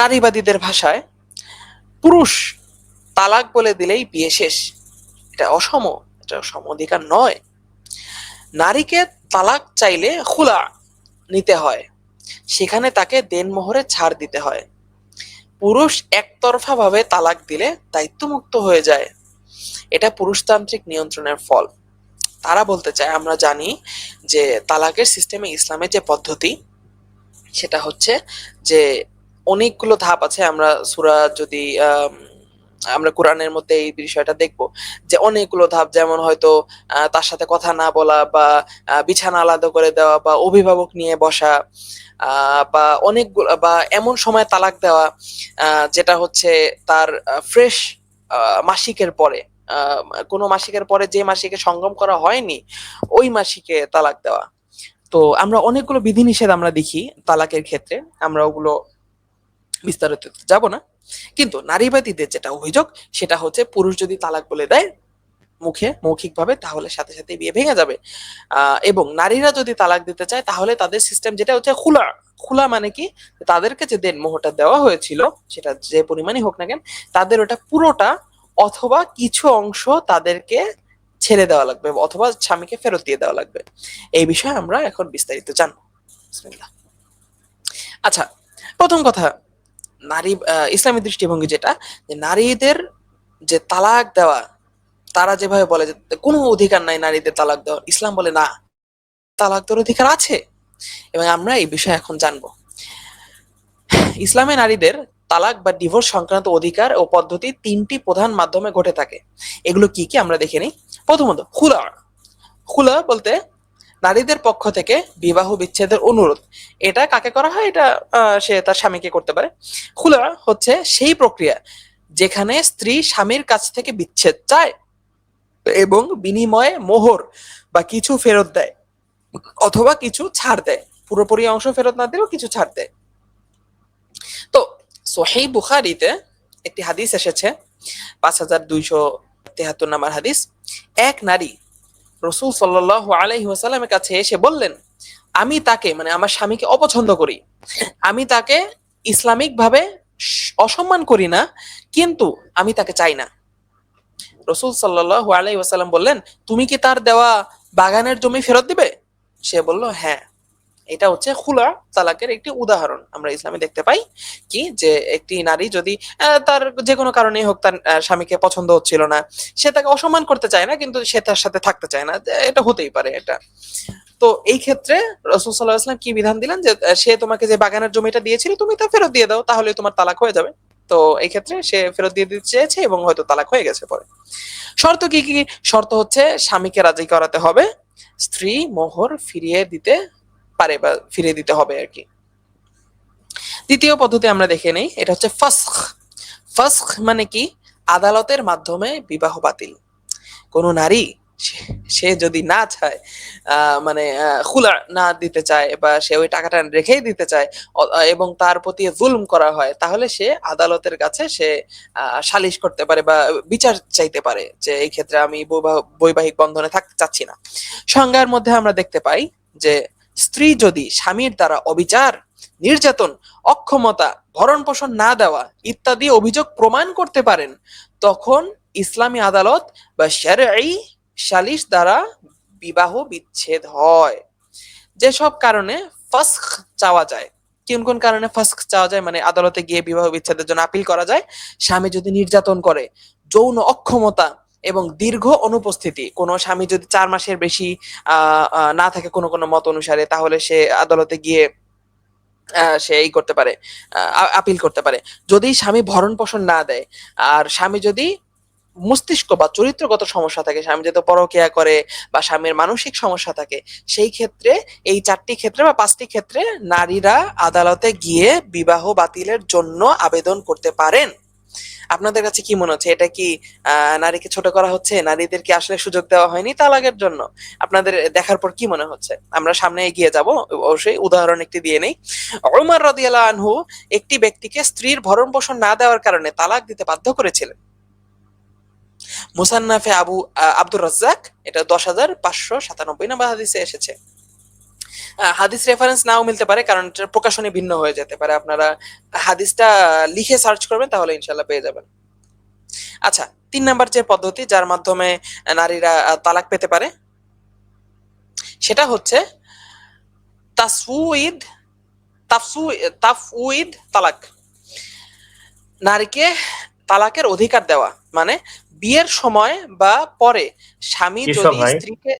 নারীবাদীদের ভাষায় পুরুষ তালাক বলে দিলেই বিয়ে শেষ। এটা অসম, এটা সম অধিকার নয়। নারীকে তালাক চাইলে খুলা নিতে হয়। সেখানে তাকে দেনমোহরে ছাড় দিতে হয়। পুরুষ একতরফা ভাবে তালাক দিলে দায়িত্বমুক্ত হয়ে যায়। এটা পুরুষতান্ত্রিক নিয়ন্ত্রণের ফল। তারা বলতে চায়, আমরা জানি যে তালাকের সিস্টেমে ইসলামের যে পদ্ধতি, সেটা হচ্ছে যে অনেকগুলো ধাপ আছে আমরা সুরা যদি আম, আমরা কোরআনের মধ্যে এই বিষয়টা দেখব যে অনেকগুলো ধাপ যেমন হয়তো তার সাথে কথা না বলা বা বিছানা আলাদা করে দেওয়া বা অভিভাবক নিয়ে বসা বা অনেকগুলো বা এমন সময় তালাক দেওয়া যেটা হচ্ছে তার ফ্রেশ মাসিকের পরে কোনো মাসিকের পরে যে মাসিকে সঙ্গম করা হয়নি ওই মাসিকে তালাক দেওয়া। তো আমরা অনেকগুলো বিধিনিষেধ আমরা দেখি তালাকের ক্ষেত্রে আমরা ওগুলো বিস্তারিত যাব না। কিন্তু নারীবাদীদের যেটা অভিযোগ, সেটা হচ্ছে পুরুষ যদি তালাক বলে দেয় মুখে, মৌখিকভাবে, তাহলে সাথে সাথে বিয়ে ভেঙে যাবে। এবং নারীরা যদি তালাক দিতে চায়, তাহলে তাদের সিস্টেম যেটা হচ্ছে খোলা। খোলা মানে কি? তাদেরকে যে দেন মোহরটা দেওয়া হয়েছিল, সেটা যে পরিমাণই হোক না কেন, তাদের ওটা পুরোটা অথবা কিছু অংশ তাদেরকে ছেড়ে দেওয়া লাগবে অথবা স্বামীকে ফেরত দিয়ে দেওয়া লাগবে। এই বিষয়ে আমরা এখন বিস্তারিত জানব। আচ্ছা প্রথম কথা নারী ইসলামী দৃষ্টিভঙ্গি যেটা, যে নারীদের যে তালাক দেওয়া, তারা যেভাবে বলে যে কোনো অধিকার নাই নারীদের তালাক দেওয়া, ইসলাম বলে না, তালাক দেওয়ার অধিকার আছে। এবং আমরা এই বিষয়ে এখন জানব। ইসলামে নারীদের তালাক বা ডিভোর্স সংক্রান্ত অধিকার ও পদ্ধতি তিনটি প্রধান মাধ্যমে ঘটে থাকে। এগুলো কি কি? আমরা দেখে নিই। প্রথমত খুলা খুলা বলতে নারীদের পক্ষ থেকে বিবাহ বিচ্ছেদের অনুরোধ। এটা কাকে করা হয়? এটা সে তার স্বামীকে করতে পারে। খুলা হচ্ছে সেই প্রক্রিয়া যেখানে স্ত্রী স্বামীর কাছ থেকে বিচ্ছেদ চায় এবং বিনিময়ে মোহর বা কিছু ফেরত দেয় অথবা কিছু ছাড় দেয়। পুরোপুরি অংশ ফেরত না দিলেও কিছু ছাড় দেয়। তো সোহেই বুখারিতে একটি হাদিস এসেছে, পাঁচ হাজার দুইশো তেহাত্তর নাম্বার হাদিস, এক নারী রসুল সাল্লাহ আলহি ওয়াসাল্লামের কাছে এসে বললেন, আমি তাকে মানে আমার স্বামীকে অপছন্দ করি। আমি তাকে ইসলামিক ভাবে অসম্মান করি না, কিন্তু আমি তাকে চাই না। রসুল সাল্লাহ আলাই ওয়াসাল্লাম বললেন, তুমি কি তার দেওয়া বাগানের জমি ফেরত দিবে? সে বলল হ্যাঁ। এটা হচ্ছে খুলা তালাকের একটি উদাহরণ। আমরা ইসলামে দেখতে পাই কি যে একটি নারী যদি তার যে কোনো কারণেই হোক তার স্বামীকে পছন্দ হচ্ছিল না, সে তাকে অসম্মান করতে চায় না, কিন্তু সে তার সাথে থাকতে চায় না। এটা হতেই পারে এটা। তো এই ক্ষেত্রে রসুল সাল্লাহ আসলাম কি বিধান দিলেন? যে সে তোমাকে যে বাগানের জমিটা দিয়েছিল, তুমি তা ফেরত দিয়ে দাও, তাহলে তোমার তালাক হয়ে যাবে। তো এই ক্ষেত্রে সে ফেরত দিয়ে দিতে চেয়েছে এবং হয়তো তালাক হয়ে গেছে পরে। শর্ত কি কি? শর্ত হচ্ছে স্বামীকে রাজি করাতে হবে, স্ত্রী মোহর ফিরিয়ে দিতে পারে বা ফিরিয়ে দিতে হবে আর কি। দ্বিতীয় পদ্ধতি আমরা দেখে নেই, এটা হচ্ছে ফাসখ। ফাসখ মানে কি? আদালতের মাধ্যমে বিবাহ বাতিল। কোন নারী, সে- যদি না চায় মানে খুলা না দিতে চায় বা সে ওই টাকাটা রেখেই দিতে চায় এবং তার প্রতি জুলুম করা হয়, তাহলে সে আদালতের কাছে সে সালিশ করতে পারে বা বিচার চাইতে পারে যে এই ক্ষেত্রে আমি বৈবাহ- বৈবাহিক বন্ধনে থাকতে চাচ্ছি না। সংজ্ঞার মধ্যে আমরা দেখতে পাই যে স্ত্রী যদি স্বামীর দ্বারা অবিচার, নির্যাতন, অক্ষমতা ভরণ পোষণ না দেওয়া ইত্যাদি অভিযোগ প্রমাণ করতে পারেন, তখন ইসলামী আদালত বা শারঈ সালিশ দ্বারা বিবাহ বিচ্ছেদ হয়। যেসব কারণে ফাস্ক চাওয়া যায়। কোন কোন কারণে ফাস্ক চাওয়া যায়? মানে আদালতে গিয়ে বিবাহ বিচ্ছেদের জন্য আপিল করা যায়। স্বামী যদি নির্যাতন করে, যৌন অক্ষমতা এবং দীর্ঘ অনুপস্থিতি। কোনো স্বামী যদি চার মাসের বেশি না থাকে কোনো কোনো মত অনুসারে, তাহলে সে আদালতে গিয়ে সে এই করতে পারে আপিল করতে পারে। যদি স্বামী ভরণ পোষণ না দেয়, আর স্বামী যদি মস্তিষ্ক বা চরিত্রগত সমস্যা থাকে, স্বামী যদি পরকিয়া করে বা স্বামীর মানসিক সমস্যা থাকে, সেই ক্ষেত্রে, এই চারটি ক্ষেত্রে বা পাঁচটি ক্ষেত্রে নারীরা আদালতে গিয়ে বিবাহ বাতিলের জন্য আবেদন করতে পারেন। আপনাদের কাছে কি মনে হচ্ছে? এটা কি নারীকে ছোট করা হচ্ছে? নারীদেরকে আসলে সুযোগ দেওয়া হয়নি তালাকের জন্য? আপনাদের দেখার পর কি মনে হচ্ছে? আমরা সামনে এগিয়ে যাব, অবশ্যই উদাহরণ একটি দিয়ে নেই। ওমর রাদিয়াল্লাহু আনহু একটি ব্যক্তিকে স্ত্রীর ভরণ পোষণ না দেওয়ার কারণে তালাক দিতে বাধ্য করেছিলেন। মুসান্নাফে আবু আব্দুর রাজ্জাক, এটা দশ হাজার পাঁচশো সাতানব্বই নম্বর হাদিসে এসেছে। হাদিস রেফারেন্স নাও মিলতে পারে কারণ প্রকাশনী ভিন্ন হয়ে যেতে পারে। আপনারা হাদিসটা লিখে সার্চ করবেন তাহলে ইনশাল্লাহ পেয়ে যাবেন। আচ্ছা তিন নাম্বার যে পদ্ধতি যার মাধ্যমে নারীরা তালাক পেতে পারে সেটা হচ্ছে তাসউইদ তাফসু তাফউইদ তালাক। নারীকে তালাকের অধিকার দেওয়া মানে বিয়ের সময় বা পরে স্বামী যদি? স্ত্রীকে